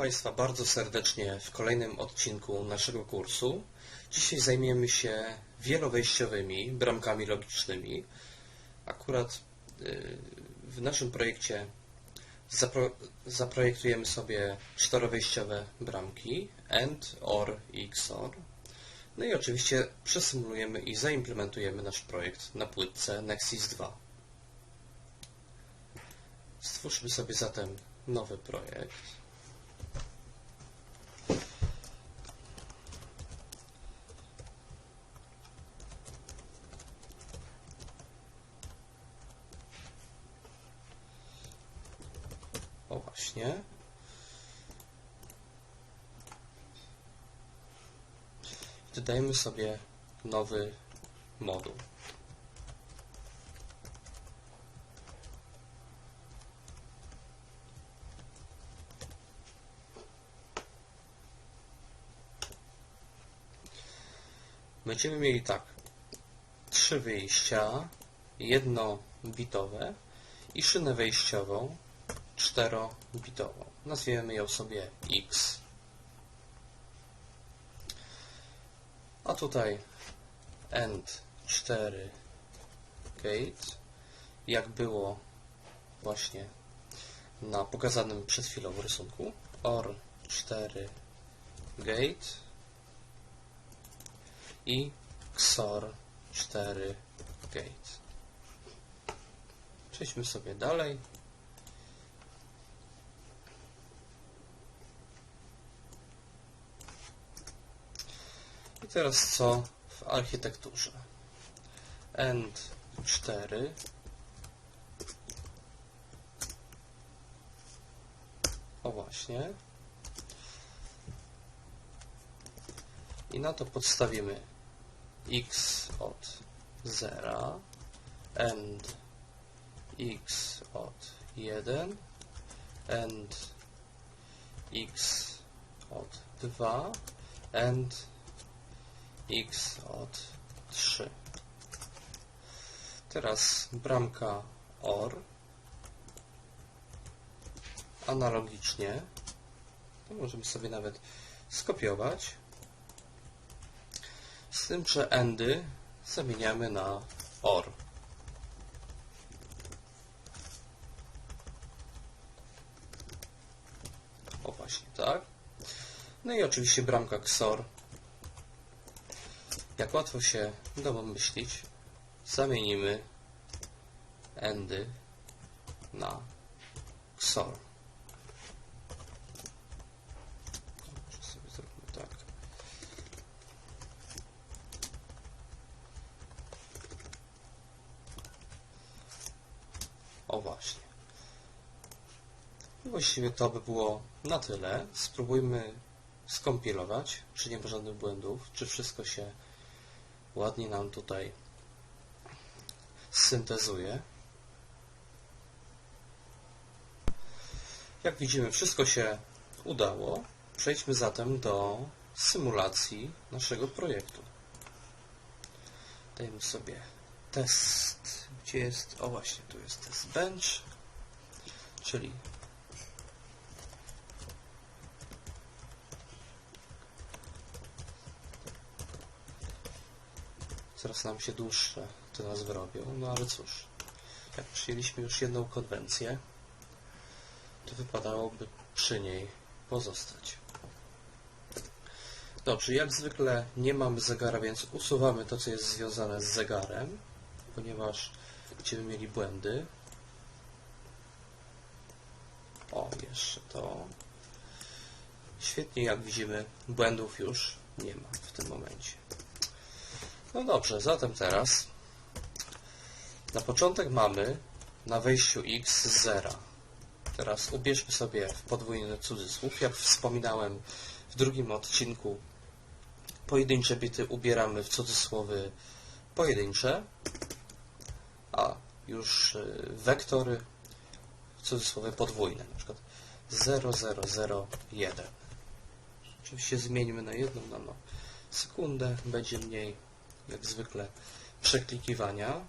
Państwa bardzo serdecznie w kolejnym odcinku naszego kursu. Dzisiaj zajmiemy się wielowejściowymi bramkami logicznymi. Akurat y, w naszym projekcie zapro zaprojektujemy sobie czterowejściowe bramki AND, OR i XOR. No i oczywiście przesymulujemy i zaimplementujemy nasz projekt na płytce Nexus 2. Stwórzmy sobie zatem nowy projekt. Dodajemy sobie nowy moduł. Będziemy mieli tak. Trzy wyjścia, jedno bitowe i szynę wejściową czterobitową. Nazwiemy ją sobie X. A tutaj AND 4 gate, jak było właśnie na pokazanym przed chwilą rysunku. OR 4 gate i XOR 4 gate. Przejdźmy sobie dalej. Teraz co w architekturze? AND 4 O właśnie. I na to podstawimy x od 0 and x od 1 and x od 2 and x od 3. Teraz bramka OR. Analogicznie. To możemy sobie nawet skopiować. Z tym, że endy zamieniamy na OR. O właśnie, tak. No i oczywiście bramka XOR jak łatwo się domyślić, zamienimy endy na XOR. Tak. O właśnie. I właściwie to by było na tyle. Spróbujmy skompilować, czy nie ma żadnych błędów, czy wszystko się ładnie nam tutaj syntezuje. Jak widzimy, wszystko się udało. Przejdźmy zatem do symulacji naszego projektu. Dajmy sobie test. Gdzie jest? O właśnie, tu jest test bench, czyli Coraz nam się dłuższe te nazwy robią, no ale cóż. Jak przyjęliśmy już jedną konwencję, to wypadałoby przy niej pozostać. Dobrze, jak zwykle nie mamy zegara, więc usuwamy to, co jest związane z zegarem, ponieważ będziemy mieli błędy. O, jeszcze to. Świetnie, jak widzimy, błędów już nie ma w tym momencie. No dobrze, zatem teraz na początek mamy na wejściu x zera. Teraz ubierzmy sobie w podwójny cudzysłów. Jak wspominałem w drugim odcinku, pojedyncze bity ubieramy w cudzysłowy pojedyncze, a już y, wektory w cudzysłowie podwójne, na przykład 0001. Oczywiście zmieńmy na jedną nanosekundę, będzie mniej jak zwykle przeklikiwania.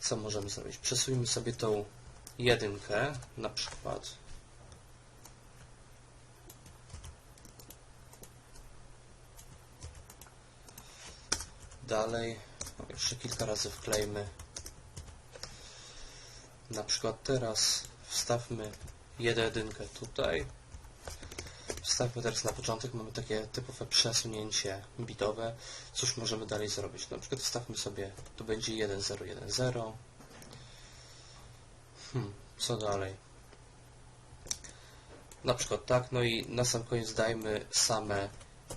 Co możemy zrobić? Przesuńmy sobie tą jedynkę, na przykład. Dalej, no jeszcze kilka razy wklejmy. Na przykład teraz wstawmy jedynkę tutaj. Wstawmy teraz na początek, mamy takie typowe przesunięcie bitowe. Cóż możemy dalej zrobić? Na przykład wstawmy sobie, tu będzie 1010. Hmm, co dalej? Na przykład tak, no i na sam koniec dajmy same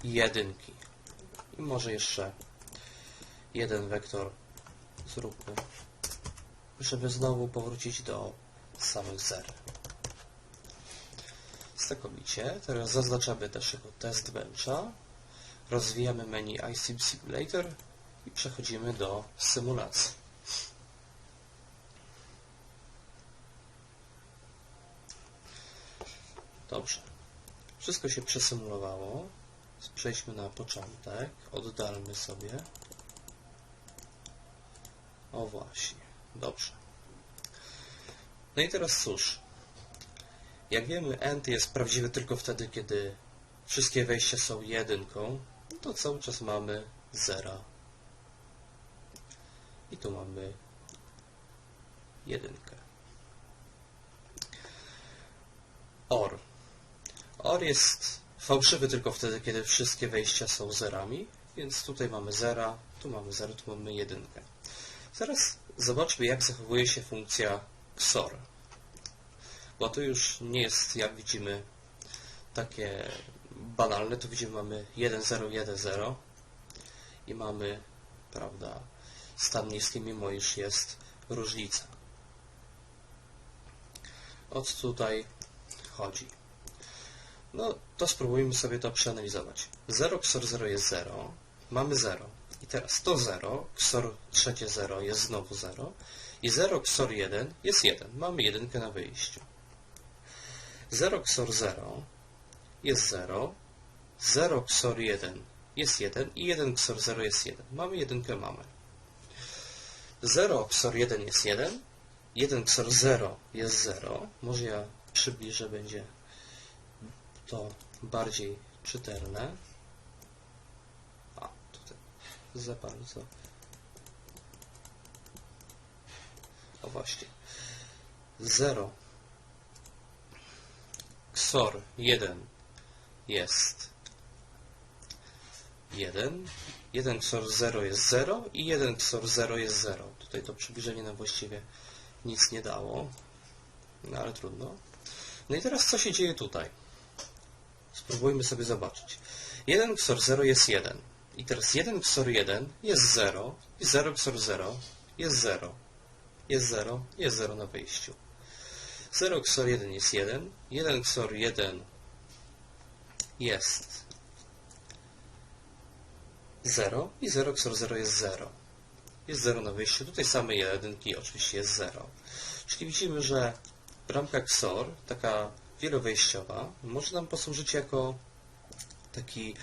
jedynki. I może jeszcze jeden wektor zróbmy, żeby znowu powrócić do samych zer. Znakomicie. Teraz zaznaczamy jako test bencha. Rozwijamy menu iSim Simulator i przechodzimy do symulacji. Dobrze. Wszystko się przesymulowało. Przejdźmy na początek. Oddalmy sobie. O właśnie. Dobrze. No i teraz cóż. Jak wiemy, end jest prawdziwy tylko wtedy, kiedy wszystkie wejścia są jedynką, to cały czas mamy zera. I tu mamy jedynkę. OR. OR jest fałszywy tylko wtedy, kiedy wszystkie wejścia są zerami, więc tutaj mamy zera, tu mamy zero, tu mamy jedynkę. Teraz zobaczmy, jak zachowuje się funkcja XOR bo to już nie jest, jak widzimy, takie banalne. Tu widzimy, mamy 1, 0, 1, 0 i mamy, prawda, stan niski, mimo iż jest różnica. O co tutaj chodzi? No, to spróbujmy sobie to przeanalizować. 0 XOR 0 jest 0, mamy 0. I teraz to 0, XOR trzecie 0 jest znowu 0 i 0 XOR 1 jest 1. Mamy jedynkę na wyjściu. 0 XOR 0 jest 0, 0 XOR 1 jest 1 i 1 XOR 0 jest 1. Mamy jedynkę, mamy. 0 XOR 1 jest 1, 1 XOR 0 jest 0. Może ja przybliżę, będzie to bardziej czytelne. A, tutaj za bardzo. O właśnie. 0 XOR 1 jest 1, 1 XOR 0 jest 0 i 1 XOR 0 jest 0. Tutaj to przybliżenie nam właściwie nic nie dało, no ale trudno. No i teraz co się dzieje tutaj? Spróbujmy sobie zobaczyć. 1 XOR 0 jest 1. I teraz 1 XOR 1 jest 0 i 0 XOR 0 jest 0. Jest 0, jest 0 na wyjściu. 0 XOR 1 jest 1, 1 XOR 1 jest 0 i 0 XOR 0 jest 0. Jest 0 na wyjściu. Tutaj same jedynki oczywiście jest 0. Czyli widzimy, że bramka XOR, taka wielowejściowa, może nam posłużyć jako taki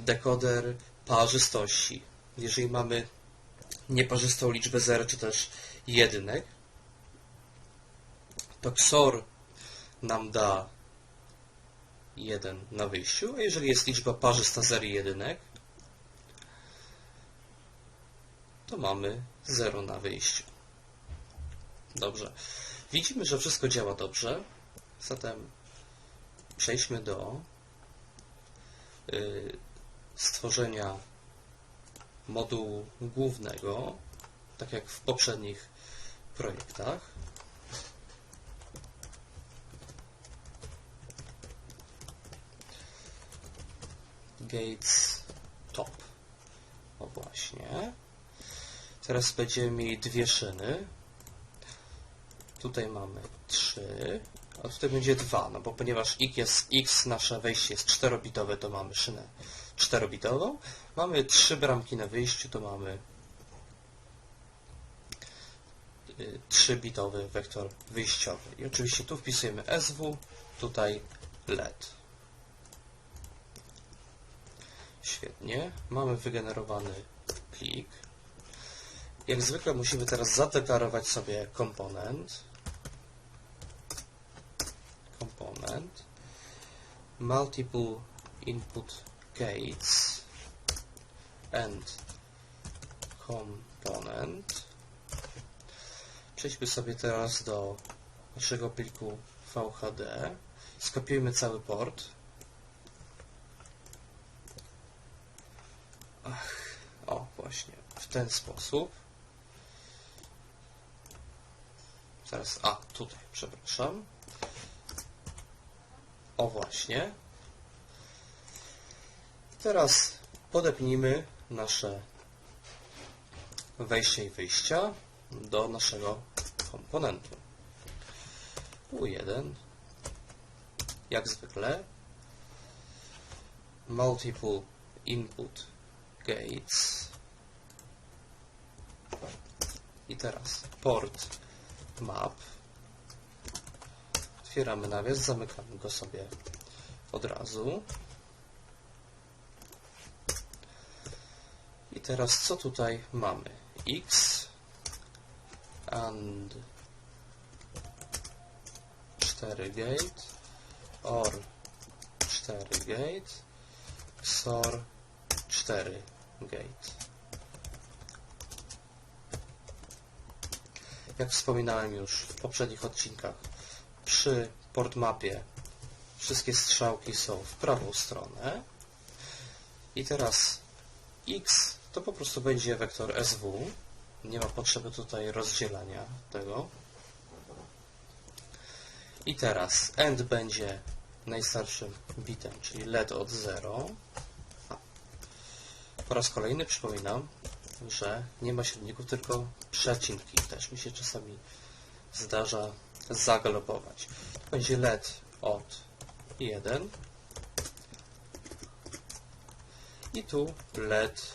dekoder parzystości. Jeżeli mamy nieparzystą liczbę 0 czy też jedynek, XOR nam da 1 na wyjściu, a jeżeli jest liczba parzysta zer i jedynek, to mamy 0 na wyjściu. Dobrze. Widzimy, że wszystko działa dobrze, zatem przejdźmy do y, stworzenia modułu głównego, tak jak w poprzednich projektach. Gates Top. O właśnie. Teraz będziemy mieli dwie szyny. Tutaj mamy 3, a tutaj będzie 2, no bo ponieważ x, jest, x nasze wejście jest 4-bitowe, to mamy szynę 4-bitową. Mamy 3 bramki na wyjściu, to mamy 3-bitowy wektor wyjściowy. I oczywiście tu wpisujemy SW, tutaj LED. Świetnie. Mamy wygenerowany plik. Jak zwykle musimy teraz zadeklarować sobie komponent. Komponent. Multiple input gates and component. Przejdźmy sobie teraz do naszego pliku VHD. Skopiujmy cały port. Ach, o właśnie, w ten sposób. Zaraz, a tutaj, przepraszam. O właśnie. Teraz podepnijmy nasze wejście i wyjścia do naszego komponentu. U1 jak zwykle multiple input gates i teraz port map. Otwieramy nawias, zamykamy go sobie od razu. I teraz co tutaj mamy? X and 4 gate or 4 gate XOR 4 gate jak wspominałem już w poprzednich odcinkach przy portmapie wszystkie strzałki są w prawą stronę. I teraz x to po prostu będzie wektor SW nie ma potrzeby tutaj rozdzielania tego. I teraz end będzie najstarszym bitem, czyli led od 0. Po raz kolejny przypominam, że nie ma średników, tylko przecinki. Też mi się czasami zdarza zagalopować. To będzie led od 1 i tu led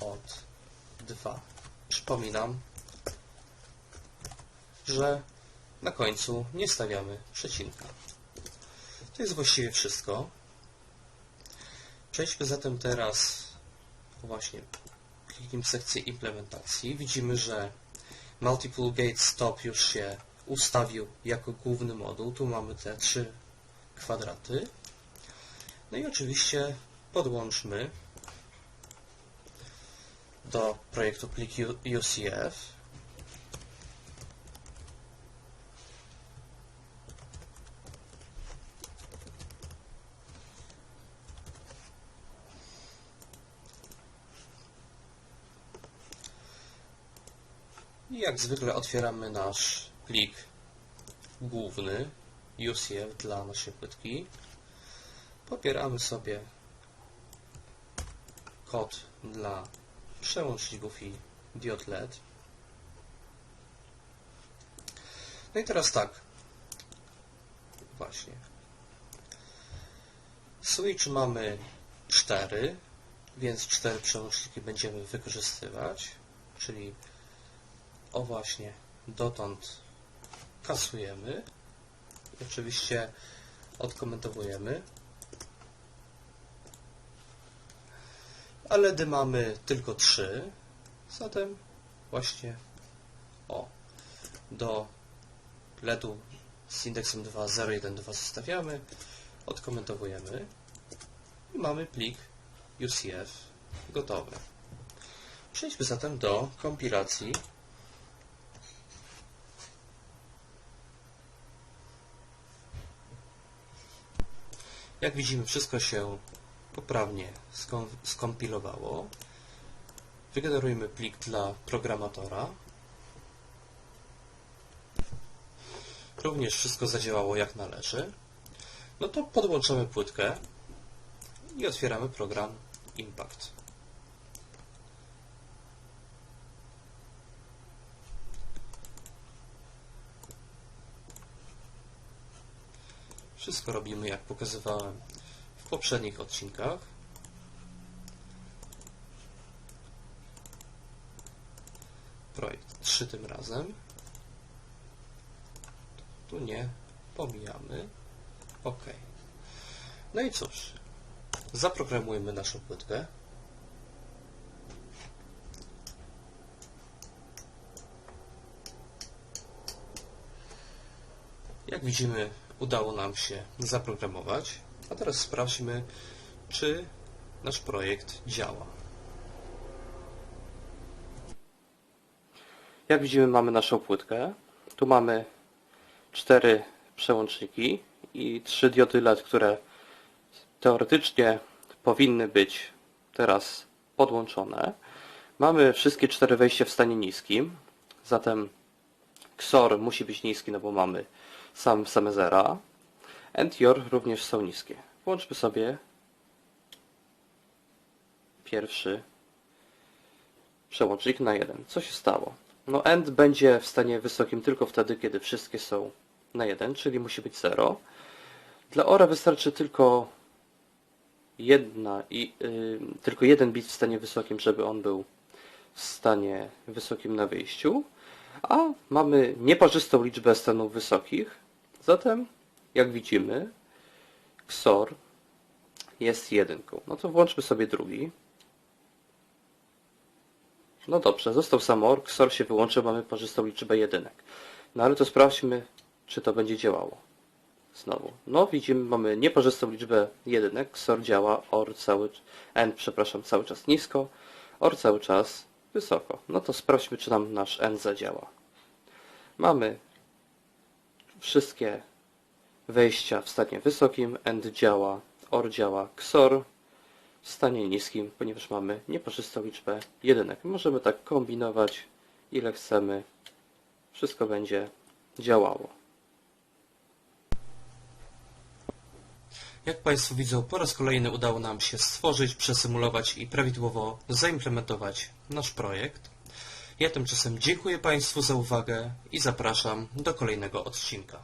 od 2. Przypominam, że na końcu nie stawiamy przecinka. To jest właściwie wszystko. Przejdźmy zatem teraz właśnie kliknijmy sekcję implementacji. Widzimy, że Multiple Gate Stop już się ustawił jako główny moduł. Tu mamy te trzy kwadraty. No i oczywiście podłączmy do projektu plik UCF I jak zwykle otwieramy nasz plik główny UCF dla naszej płytki. Pobieramy sobie kod dla przełączników i diod LED. No i teraz tak. Właśnie. Switch mamy 4, więc 4 przełączniki będziemy wykorzystywać, czyli o właśnie, dotąd kasujemy. Oczywiście odkomentowujemy. A LEDy mamy tylko trzy. Zatem właśnie o do LEDu z indeksem 2.0.1.2 zostawiamy, odkomentowujemy i mamy plik UCF gotowy. Przejdźmy zatem do kompilacji Jak widzimy, wszystko się poprawnie skompilowało. Wygenerujmy plik dla programatora. Również wszystko zadziałało jak należy. No to podłączamy płytkę i otwieramy program Impact. Wszystko robimy jak pokazywałem w poprzednich odcinkach. Projekt 3 tym razem. Tu nie pomijamy. OK. No i cóż, zaprogramujmy naszą płytkę. Jak widzimy, udało nam się zaprogramować. A teraz sprawdźmy, czy nasz projekt działa. Jak widzimy, mamy naszą płytkę. Tu mamy cztery przełączniki i trzy diody LED, które teoretycznie powinny być teraz podłączone. Mamy wszystkie cztery wejścia w stanie niskim, zatem XOR musi być niski, no bo mamy sam, same zera. AND YOR również są niskie. Włączmy sobie pierwszy przełącznik na 1. Co się stało? No AND będzie w stanie wysokim tylko wtedy, kiedy wszystkie są na 1, czyli musi być 0. Dla ORA wystarczy tylko jedna i y, tylko jeden bit w stanie wysokim, żeby on był w stanie wysokim na wyjściu, a mamy nieparzystą liczbę stanów wysokich, zatem jak widzimy XOR jest jedynką. No to włączmy sobie drugi. No dobrze, został sam OR, XOR się wyłączył, mamy parzystą liczbę jedynek. No ale to sprawdźmy, czy to będzie działało. Znowu. No widzimy, mamy nieparzystą liczbę jedynek. XOR działa, OR cały, N, przepraszam, cały czas nisko, OR cały czas wysoko. No to sprawdźmy, czy nam nasz N zadziała. Mamy wszystkie wejścia w stanie wysokim, END działa, OR działa, XOR w stanie niskim, ponieważ mamy nieparzystą liczbę jedynek. Możemy tak kombinować, ile chcemy. Wszystko będzie działało. Jak Państwo widzą, po raz kolejny udało nam się stworzyć, przesymulować i prawidłowo zaimplementować nasz projekt. Ja tymczasem dziękuję Państwu za uwagę i zapraszam do kolejnego odcinka.